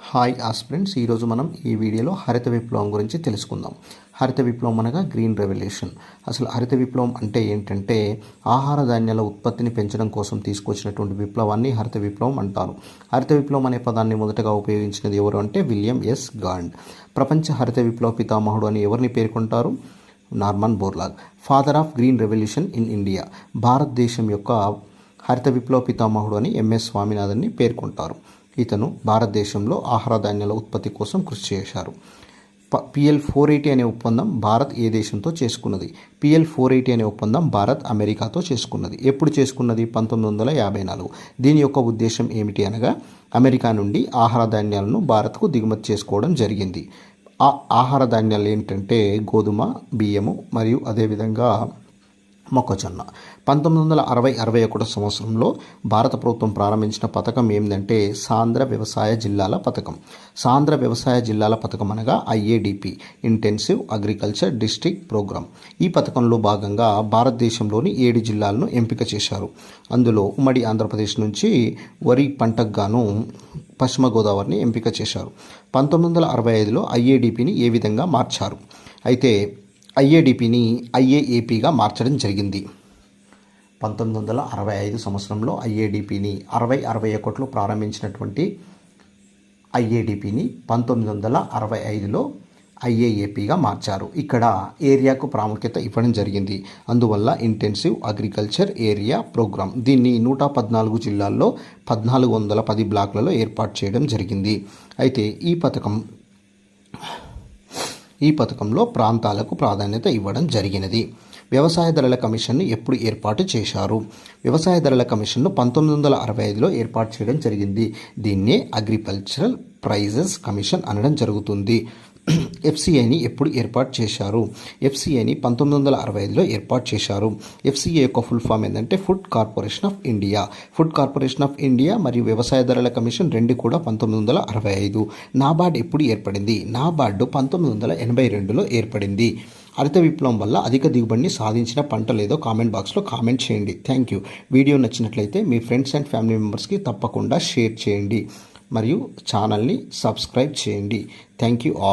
Hi aspirants ఈరోజు మనం ఈ వీడియోలో హరిత విప్లవం గురించి తెలుసుకుందాం. హరిత విప్లవం అనగా గ్రీన్ రెవల్యూషన్. అసలు హరిత విప్లవం అంటే ఏంటంటే ఆహార ధాన్యాల ఉత్పత్తిని పెంచడం కోసం తీసుకొచ్చినటువంటి విప్లవాన్ని హరిత విప్లవం అంటారు. హరిత విప్లవం అనే పదాన్ని మొదటగా ఉపయోగించినది ఎవరు అంటే విలియం ఎస్ గాండ్. ప్రపంచ హరిత విప్లవ పితామహుడు అని ఎవరిని పేర్కొంటారు? Norman Borlaug. Father of green revolution in India భారతదేశం యొక్క హరిత విప్లవ పితామహుడు అని ఎంఎస్ స్వామినాథన్ని పేర్కొంటారు. ఇతను భారతదేశంలో ఆహార ధాన్యాల ఉత్పత్తి కోసం కృషి చేశారు. ప పిఎల్ ఫోర్ ఎయిటీ అనే ఒప్పందం భారత్ ఏ దేశంతో చేసుకున్నది? పిఎల్ ఫోర్ ఎయిటీ అనే ఒప్పందం భారత్ అమెరికాతో చేసుకున్నది. ఎప్పుడు చేసుకున్నది? పంతొమ్మిది వందల యాభై నాలుగు. దీని యొక్క ఉద్దేశం ఏమిటి అనగా అమెరికా నుండి ఆహార ధాన్యాలను భారత్కు దిగుమతి చేసుకోవడం జరిగింది. ఆ ఆహార ధాన్యాలు ఏంటంటే గోధుమ బియ్యము మరియు అదేవిధంగా మొక్కజొన్న. పంతొమ్మిది వందల అరవై అరవై ఒకటో సంవత్సరంలో భారత ప్రభుత్వం ప్రారంభించిన పథకం ఏంటంటే సాంద్ర వ్యవసాయ జిల్లాల పథకం. సాంద్ర వ్యవసాయ జిల్లాల పథకం అనగా IADP intensive agriculture district programme ఈ పథకంలో భాగంగా భారతదేశంలోని ఏడు జిల్లాలను ఎంపిక చేశారు. అందులో ఉమ్మడి ఆంధ్రప్రదేశ్ నుంచి వరి పంటకు గాను పశ్చిమ గోదావరిని ఎంపిక చేశారు. పంతొమ్మిది వందల అరవై ఐదులో ఐఏడిపిని ఏ విధంగా మార్చారు? అయితే ఐఏడిపిని ఐఏఏపిగా మార్చడం జరిగింది. పంతొమ్మిది వందల అరవై ఐదు సంవత్సరంలో ఐఏడిపిని అరవై అరవై ఒకటిలో ప్రారంభించినటువంటి ఐఏడిపిని పంతొమ్మిది వందల అరవై ఐదులో ఐఏఏపిగా మార్చారు. ఇక్కడ ఏరియాకు ప్రాముఖ్యత ఇవ్వడం జరిగింది. అందువల్ల ఇంటెన్సివ్ అగ్రికల్చర్ ఏరియా ప్రోగ్రామ్ దీన్ని నూట పద్నాలుగు జిల్లాల్లో పద్నాలుగు వందల పది బ్లాక్లలో ఏర్పాటు చేయడం జరిగింది. అయితే ఈ పథకం ఈ పథకంలో ప్రాంతాలకు ప్రాధాన్యత ఇవ్వడం జరిగినది. వ్యవసాయ ధరల కమిషన్ను ఎప్పుడు ఏర్పాటు చేశారు? వ్యవసాయ ధరల కమిషన్ను పంతొమ్మిది వందల అరవై ఐదులో ఏర్పాటు చేయడం జరిగింది. దీన్నే అగ్రికల్చరల్ ప్రైజెస్ కమిషన్ అనడం జరుగుతుంది. ఎఫ్సిఐని ఎప్పుడు ఏర్పాటు చేశారు? ఎఫ్సిఐని పంతొమ్మిది వందల అరవై ఐదులో ఏర్పాటు చేశారు. ఎఫ్సిఐ యొక్క ఫుల్ ఫామ్ ఏంటంటే food corporation of India. Food corporation of India మరియు వ్యవసాయ ధరల కమిషన్ రెండు కూడా పంతొమ్మిది వందల అరవై ఐదు. నాబార్డ్ ఎప్పుడు ఏర్పడింది? నాబార్డు పంతొమ్మిది వందల ఎనభై రెండులో ఏర్పడింది. హరిత విప్లవం వల్ల అధిక దిగుబడిని సాధించిన పంట లేదో కామెంట్ బాక్స్లో కామెంట్ చేయండి. Thank you. వీడియో నచ్చినట్లయితే మీ ఫ్రెండ్స్ అండ్ ఫ్యామిలీ మెంబర్స్కి తప్పకుండా షేర్ చేయండి మరియు ఛానల్ని సబ్స్క్రైబ్ చేయండి. Thank you all.